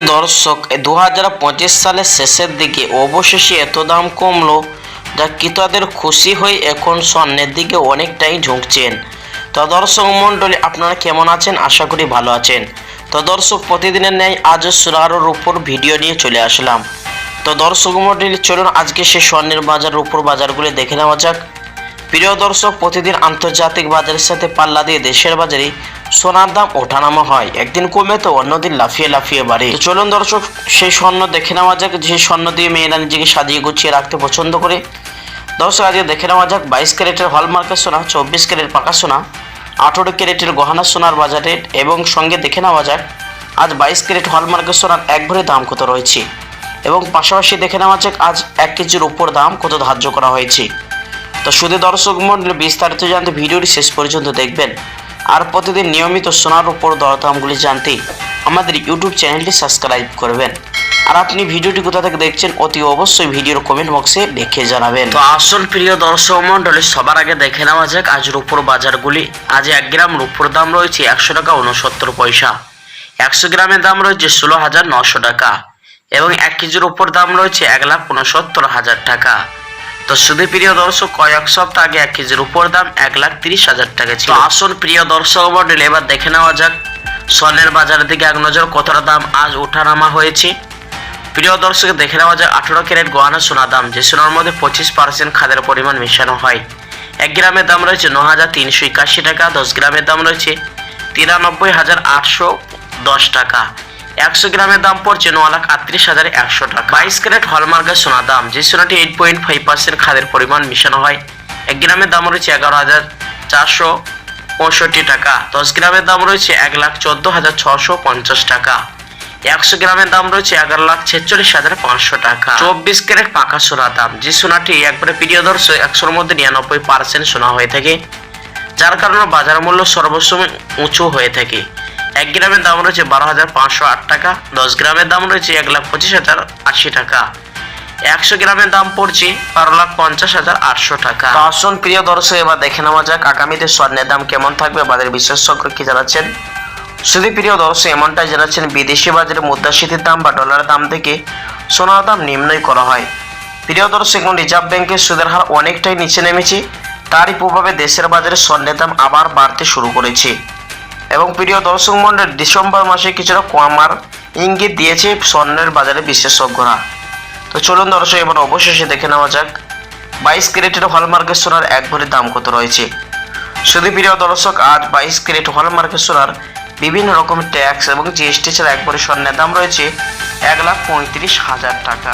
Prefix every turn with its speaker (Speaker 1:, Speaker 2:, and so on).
Speaker 1: দর্শক দু হাজার পঁচিশ সালের শেষের দিকে অবশেষে এত দাম কমলো যা ক্রেতাদের খুশি হয়ে এখন স্বর্ণের দিকে অনেকটাই ঝুঁকছেন। তো দর্শক মণ্ডলী, আপনারা কেমন আছেন? আশা করি ভালো আছেন। তো দর্শক, প্রতিদিনের ন্যায় আজও সোনার উপর ভিডিও নিয়ে চলে আসলাম। তো দর্শক মণ্ডলী, চলুন আজকে সে স্বর্ণের বাজার উপর বাজারগুলি দেখে নেওয়া যাক। প্রিয় দর্শক, প্রতিদিন আন্তর্জাতিক বাজারের সাথে পাল্লা দিয়ে দেশের বাজারে সোনার দাম ওঠানামা হয়। একদিন কমে তো অন্যদিন লাফিয়ে লাফিয়ে বাড়ে। চলুন দর্শক, সেই স্বর্ণ দেখে নেওয়া যাক। যে স্বর্ণ দিয়ে মেয়েরা নিজেকে সাজিয়ে গুছিয়ে রাখতে পছন্দ করে। দর্শক, আজকে দেখে নেওয়া যাক, বাইশ ক্যারেটের হলমার্কের সোনা, চব্বিশ ক্যারেট পাকা সোনা, আঠেরো ক্যারেটের গহনা সোনার বাজারের এবং সঙ্গে দেখে নেওয়া যাক, আজ বাইশ ক্যারেট হলমার্কের সোনার এক ভরে দাম কত রয়েছে। এবং পাশাপাশি দেখে নেওয়া যাক, আজ এক কেজির উপর দাম কত ধার্য করা হয়েছে। তো শুধু দর্শক মন্ডলী বিস্তারিত জানতে ভিডিওটি শেষ পর্যন্ত দেখবেন। আর প্রতিদিন নিয়মিত সোনার উপর দরদামগুলি জানতে আমাদের ইউটিউব চ্যানেলটি সাবস্ক্রাইব করবেন। আর আপনি ভিডিওটি কোথা থেকে দেখছেন অতি অবশ্যই ভিডিওর কমেন্ট বক্সে লিখে জানাবেন। তো আসল প্রিয় দর্শক মন্ডলী সবার আগে দেখে নেওয়া যাক আজ রূপোর বাজারগুলি। আজ এক গ্রাম রূপোর দাম রয়েছে একশো টাকা উনসত্তর পয়সা। একশো গ্রামের দাম রয়েছে ষোলো হাজার নশো টাকা। এবং এক কেজির উপর দাম রয়েছে এক লাখ উনসত্তর হাজার টাকা। তো শুধু প্রিয় দর্শক, কয়েক সপ্তাহ আগে এক কেজির উপর দাম এক লাখ তিরিশ হাজার টাকা ছিল। তো আসল প্রিয় দর্শক মন্ডলী, এবার দেখে নেওয়া যাক স্বর্ণের বাজারের দিকে এক নজর, কতটা দাম আজ ওঠানামা হয়েছে। প্রিয় দর্শক, দেখে নেওয়া যাক, আঠেরো ক্যারেট গহনা সোনা দাম, যে সোনার মধ্যে পঁচিশ পার্সেন্ট খাদের পরিমাণ মেশানো হয়। এক গ্রামের দাম রয়েছে ন হাজার তিনশো একাশি টাকা, দশ গ্রামের দাম রয়েছে তিরানব্বই হাজার আটশো দশ টাকা। একশো গ্রামের দাম পড়ছে ন লাখ আটত্রিশ হাজার একশো টাকা। বাইশ ক্যারেট হলমার্কের সোনা দাম, যে সোনাটি এইট পয়েন্ট ফাইভ পার্সেন্ট খাদের পরিমাণ মিশানো হয়, এক গ্রামের দাম রয়েছে এগারো হাজার চারশো পঁয়ষট্টি টাকা। দশ গ্রামের দাম রয়েছে এক লাখ চোদ্দ হাজার ছশো পঞ্চাশ টাকা। একশো গ্রামের দাম রয়েছে এগারো লাখ ছেচল্লিশ হাজার পাঁচশো টাকা। চব্বিশ ক্যারেট পাকা সোনা দাম, যে সোনাটি একবারে প্রিয় দর্শক, একশোর মধ্যে নিরানব্বই পার্সেন্ট সোনা হয়ে থাকে। যার কারণে বাজার মূল্য সর্বসময় উঁচু হয়ে থাকে। এক গ্রামের দাম রয়েছে বারো হাজার পাঁচশো আট টাকা, দশ গ্রামের দাম রয়েছে এক লাখ পঁচিশ হাজার আশি টাকা। একশো গ্রামের দাম পড়ছে বারো লাখ পঞ্চাশ হাজার আটশো টাকা। আসুন প্রিয় দর্শক, এবার দেখে নেওয়া যাক আগামীতে স্বর্ণের দাম কেমন থাকবে, বাজার বিশেষজ্ঞ কি জানাচ্ছেন? শুধু প্রিয় দর্শক, এমনটাই জানাচ্ছেন বিদেশি বাজারে মুদ্রাস্ফীতির দাম বা ডলারের দাম থেকে সোনার দাম নিম্নই করা হয়। প্রিয় দর্শক, এখন রিজার্ভ ব্যাংকের সুদের হার অনেকটাই নিচে নেমেছে, তারই প্রভাবে দেশের বাজারে স্বর্ণের দাম আবার বাড়তে শুরু করেছে। এবং প্রিয় দর্শক মন্ডল, ডিসেম্বর মাসে কিছুটা কমার ইঙ্গিত দিয়েছে স্বর্ণের বাজারে বিশেষজ্ঞরা। তো চলুন দর্শক, এবার অবশেষে দেখে নেওয়া যাক, বাইশ ক্যারেটের হলমার্কের সোনার এক ভরির দাম কত রয়েছে। শুধু প্রিয় দর্শক, আজ বাইশ ক্যারেট হলমার্কের সোনার বিভিন্ন রকম ট্যাক্স এবং জিএসটি ছাড়া এক ভরি স্বর্ণের দাম রয়েছে এক লাখ পঁয়ত্রিশ হাজার টাকা।